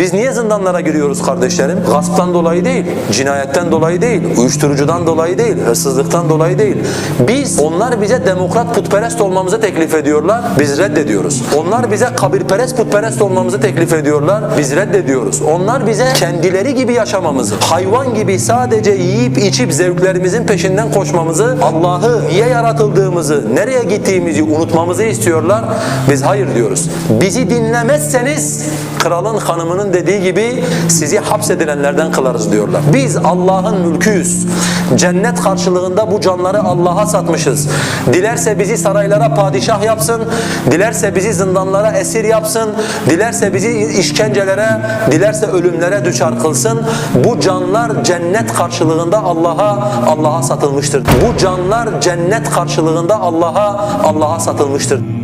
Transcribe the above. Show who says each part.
Speaker 1: Biz niye zindanlara giriyoruz kardeşlerim? Gasptan dolayı değil, cinayetten dolayı değil, uyuşturucudan dolayı değil, hırsızlıktan dolayı değil. Biz, onlar bize demokrat putperest olmamızı teklif ediyorlar, biz reddediyoruz. Onlar bize kabirperest putperest olmamızı teklif ediyorlar, biz reddediyoruz. Onlar bize kendileri gibi yaşamamızı, hayvan gibi sadece yiyip içip zevklerimizin peşinden koşmamızı, Allah'ı niye yaratıldığımızı, nereye gittiğimizi unutmamızı istiyorlar. Biz hayır diyoruz. Bizi dinlemezseniz kralın hanımının dediği gibi sizi hapsedilenlerden kılarız diyorlar. Biz Allah'ın mülküyüz. Cennet karşılığında bu canları Allah'a satmışız. Dilerse bizi saraylara padişah yapsın, dilerse bizi zindanlara esir yapsın, dilerse bizi işkencelere, dilerse ölümlere düçar kılsın. Bu canlar cennet karşılığında Allah'a Allah'a satılmıştır. Bu canlar cennet karşılığında Allah'a Allah'a satılmıştır.